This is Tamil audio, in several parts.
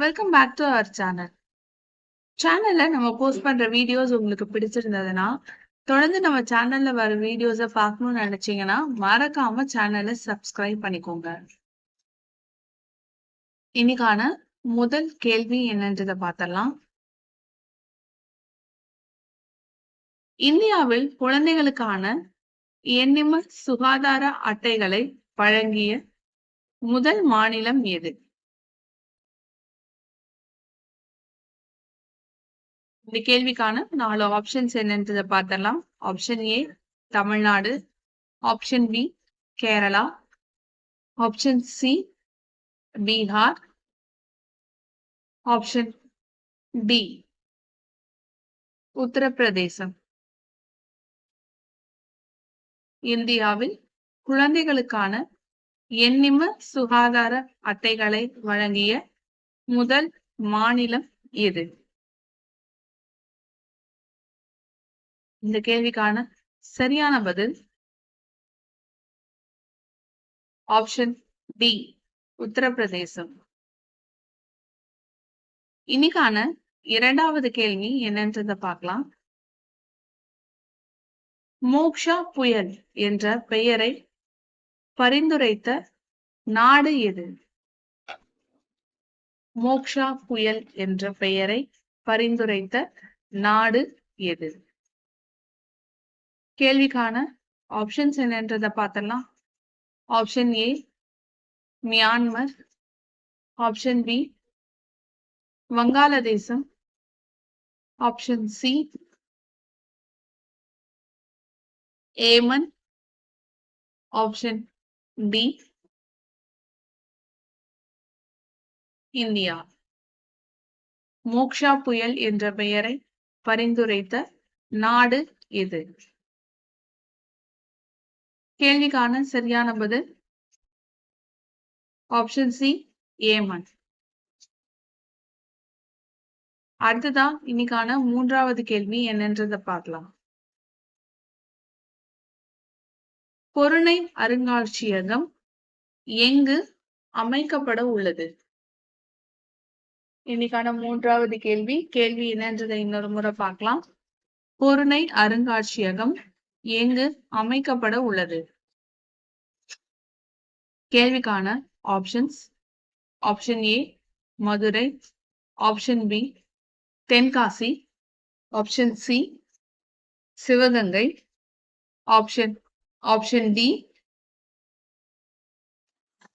Welcome back to our channel சேனல்ல நம்ம போஸ்ட் பண்ற வீடியோஸ் உங்களுக்கு பிடிச்சிருந்ததுன்னா தொடர்ந்து நம்ம சேனல்ல வர வீடியோஸை பார்க்கணும்னு நினைச்சீங்கன்னா மறக்காம சேனலை சப்ஸ்கிரைப் பண்ணிக்கோங்க. இன்னைக்கான முதல் கேள்வி என்னன்றதை பார்த்தலாம் இந்தியாவில் குழந்தைகளுக்கான எண்ணிம சுகாதார அட்டைகளை வழங்கிய முதல் மாநிலம் எது? இந்த கேள்விக்கான நாலு ஆப்ஷன்ஸ் என்னன்றதை பார்த்தலாம் option A Tamil Nadu. Option B Kerala. Option C Bihar. Option D Uttar Pradesh. இந்தியாவில் குழந்தைகளுக்கான எண்ணிம சுகாதார அட்டைகளை வழங்கிய முதல் மாநிலம் எது? இந்த கேள்விக்கான சரியான பதில் ஆப்ஷன் டி உத்தரப்பிரதேசம். இன்னைக்கான இரண்டாவது கேள்வி என்னன்றத பார்க்கலாம். மோக்ஷா புயல் என்ற பெயரை பரிந்துரைத்த நாடு எது? மோக்ஷா புயல் என்ற பெயரை பரிந்துரைத்த நாடு எது? கேள்விக்கான ஆப்ஷன்ஸ் என்னன்றதை பார்த்தலாம் option A Myanmar option B Vangaladesam. Option C Yemen option D India Mocha புயல் என்ற பெயரை பரிந்துரைத்த நாடு எது கேள்விக்கான சரியான பதில்? ஆப்ஷன் சி ஏமன் அடுத்ததா இன்னைக்கான மூன்றாவது கேள்வி என்னன்றத பார்க்கலாம். பொருணை அருங்காட்சியகம் எங்கு அமைக்கப்பட உள்ளது? இன்னைக்கான மூன்றாவது கேள்வி கேள்வி என்னன்றதை இன்னொரு முறை பார்க்கலாம். பொருணை அருங்காட்சியகம் எங்கு அமைக்கப்பட உள்ளது. கேள்விக்கான options option A Madurai. Option B Tenkasi. Option C Sivaganga. Option option D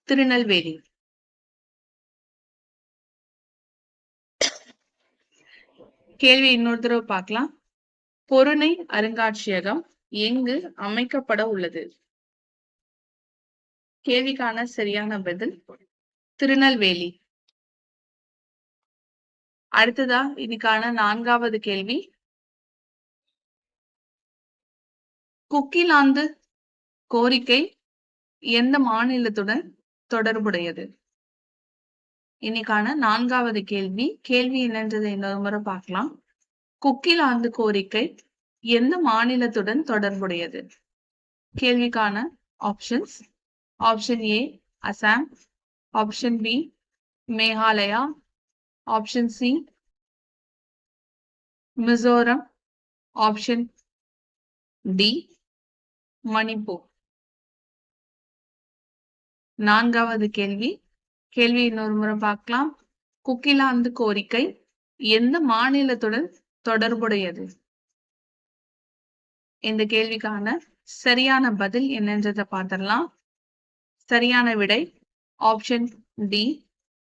Tirunelveli. கேள்வி இன்னொரு தடவை பார்க்கலாம். பொருணை அருங்காட்சியகம் எங்கு அமைக்கப்பட உள்ளது? கேள்விக்கான சரியான பதில் திருநெல்வேலி. அடுத்ததா இதுக்கான நான்காவது கேள்வி. குக்கிலாந்து கோரிக்கை எந்த மாநிலத்துடன் தொடர்புடையது? இன்னைக்கான நான்காவது கேள்வி. கேள்வி என்னன்றதை இன்னொரு முறை பார்க்கலாம். குக்கிலாந்து கோரிக்கை எந்த மாநிலத்துடன் தொடர்புடையது? கேள்விக்கான options option A Assam option B Meghalaya option C Mizoram option D Manipur நான்காவது கேள்வி. கேள்வி இன்னொரு முறை பார்க்கலாம். குக்கிலாந்து கோரிக்கை எந்த மாநிலத்துடன் தொடர்புடையது? இந்த கேள்விக்கான சரியான பதில் என்னன்றதை பார்த்துடலாம். சரியான விடை ஆப்ஷன் டி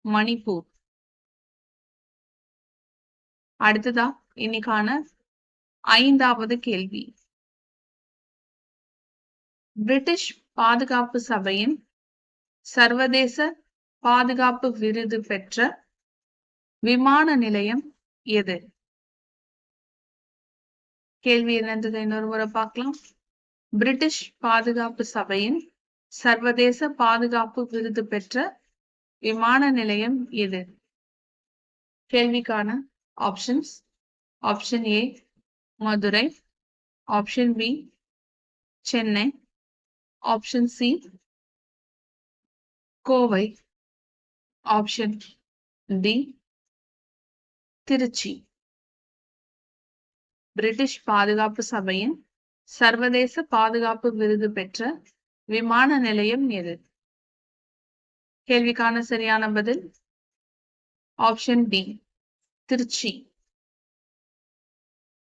மணிப்பூர். அடுத்ததா இன்னைக்கான ஐந்தாவது கேள்வி. பிரிட்டிஷ் பாதுகாப்பு சபையின் சர்வதேச பாதுகாப்பு விருது பெற்ற விமான நிலையம் எது? கேள்வி என்னன்றதை இன்னொரு முறை பார்க்கலாம். பிரிட்டிஷ் பாதுகாப்பு சபையின் சர்வதேச பாதுகாப்பு விருது பெற்ற விமான நிலையம் எது? கேள்விக்கான options option A Madurai. Option B Chennai. Option C Kovai. Option D Trichy. British பாதுகாப்பு சபையின் சர்வதேச பாதுகாப்பு விருது பெற்ற விமான நிலையம் எது? கேள்விக்கான சரியான பதில் ஆப்ஷன் டி திருச்சி.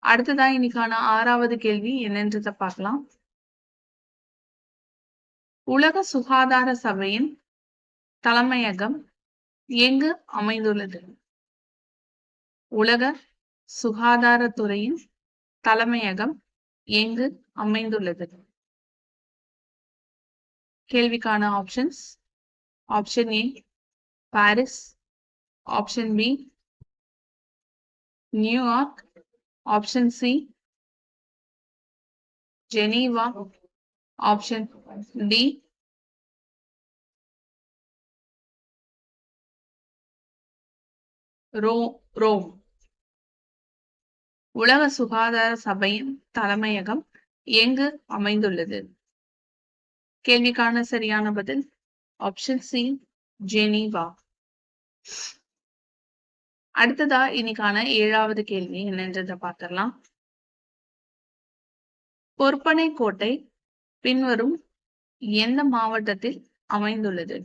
அடுத்ததா இன்னைக்கான ஆறாவது கேள்வி என்னன்றத பார்க்கலாம். உலக சுகாதார சபையின் தலைமையகம் எங்கு அமைந்துள்ளது? உலக சுகாதாரத்துறையின் தலைமையகம் எங்கு அமைந்துள்ளது. கேள்விக்கான options option A Paris option B New York option C Geneva option D row Rome உலக சுகாதார சபையின் தலைமையகம் எங்கு அமைந்துள்ளது? கேள்விக்கான சரியான பதில் ஆப்ஷன் சி ஜெனீவா. அடுத்ததா இன்னைக்கான ஏழாவது கேள்வி என்னன்றதை பார்த்திடலாம். பொற்பனை கோட்டை பின்வரும் எந்த மாவட்டத்தில் அமைந்துள்ளது?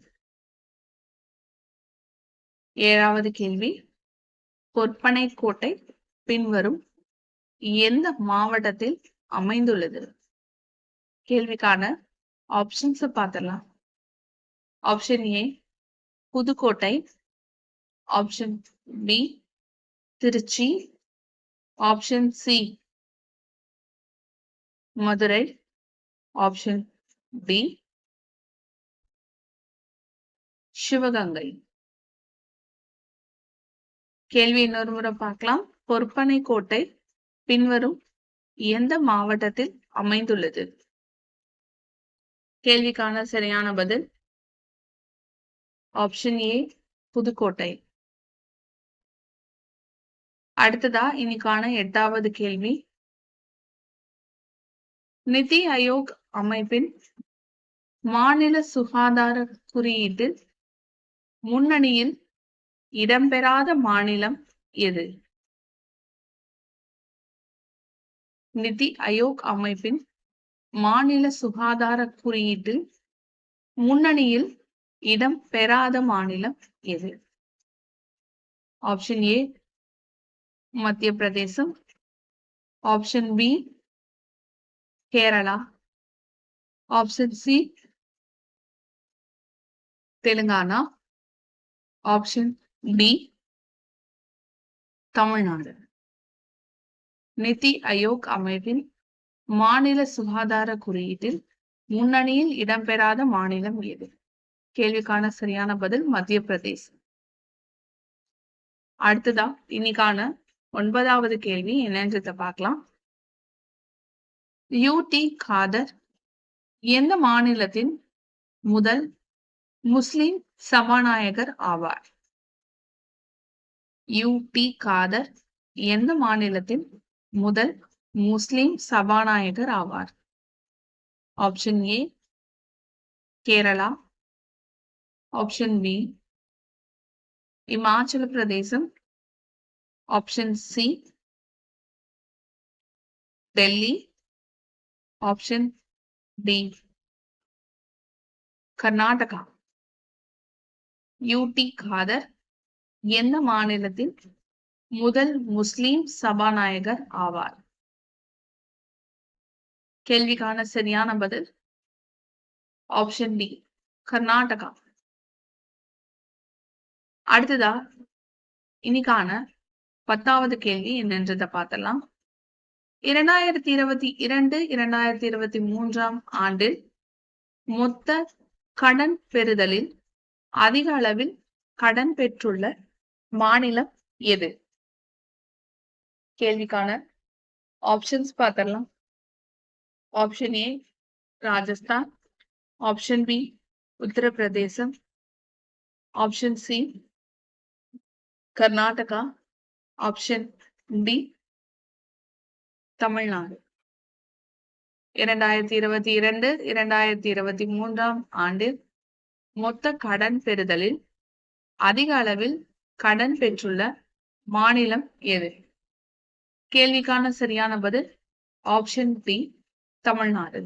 ஏழாவது கேள்வி பொற்பனை கோட்டை பின்வரும் எந்த மாவட்டத்தில் அமைந்துள்ளது? கேள்விக்கான options பார்த்திடலாம். Option A Pudukkottai. Option B Trichy. Option C Madurai. Option D Sivaganga. கேள்வி இன்னொரு முறை பார்க்கலாம். பொற்பனை கோட்டை பின்வரும் எந்த மாவட்டத்தில் அமைந்துள்ளது? கேள்விக்கான சரியான பதில் ஆப்ஷன் ஏ புதுக்கோட்டை. அடுத்ததா இன்னைக்கான எட்டாவது கேள்வி. நிதி ஆயோக் அமைப்பின் மாநில சுகாதார குறியீட்டில் முன்னணியில் இடம்பெறாத மாநிலம் எது? நிதி அயோக் அமைப்பின் மாநில சுகாதார குறியீட்டில் முன்னணியில் இடம் பெறாத மாநிலம் எது? Option A Madhya Pradesh. Option B Kerala. Option C Telangana. Option D Tamil Nadu. NITI Aayog அமைப்பின் மாநில சுகாதார குறியீட்டில் முன்னணியில் இடம்பெறாத மாநிலம் எது? கேள்விக்கான சரியான பதில் மத்திய பிரதேசம் அடுத்ததா இன்னைக்கான ஒன்பதாவது கேள்வி என்னன்றத பார்க்கலாம். யூ. டி. காதர் எந்த மாநிலத்தின் முதல் முஸ்லிம் சபாநாயகர் ஆவார்? யூ. டி. காதர் எந்த மாநிலத்தின் முதல் முஸ்லிம் சபாநாயகர் ஆவார். Option A Kerala option B Himachal Pradesh option C Delhi option D Karnataka UT Khader எந்த மாநிலத்தின் முதல் முஸ்லிம் சபாநாயகர் ஆவார். கேள்விக்கான சரியான பதில் ஆப்ஷன் டி கர்நாடகா. அடுத்ததா இன்னைக்கான பத்தாவது கேள்வி என்னன்றத பார்த்தலாம் இரண்டாயிரத்தி இருபத்தி இரண்டு இரண்டாயிரத்தி இருபத்தி மூன்றாம் ஆண்டில் மொத்த கடன் பெறுதலில் அதிக அளவில் கடன் பெற்றுள்ள மாநிலம் எது? கேள்விக்கான ஆப்ஷன்ஸ் பார்த்துடலாம் option A Rajasthan. Option B Uttar Pradesh. Option C Karnataka. Option D Tamil Nadu. இரண்டாயிரத்தி இருபத்தி இரண்டு இரண்டாயிரத்தி இருபத்தி மூன்றாம் ஆண்டில் மொத்த கடன் பெறுதலில் அதிக அளவில் கடன் பெற்றுள்ள மாநிலம் எது? கேள்விக்கான சரியான பதில் ஆப்ஷன் பி தமிழ்நாடு.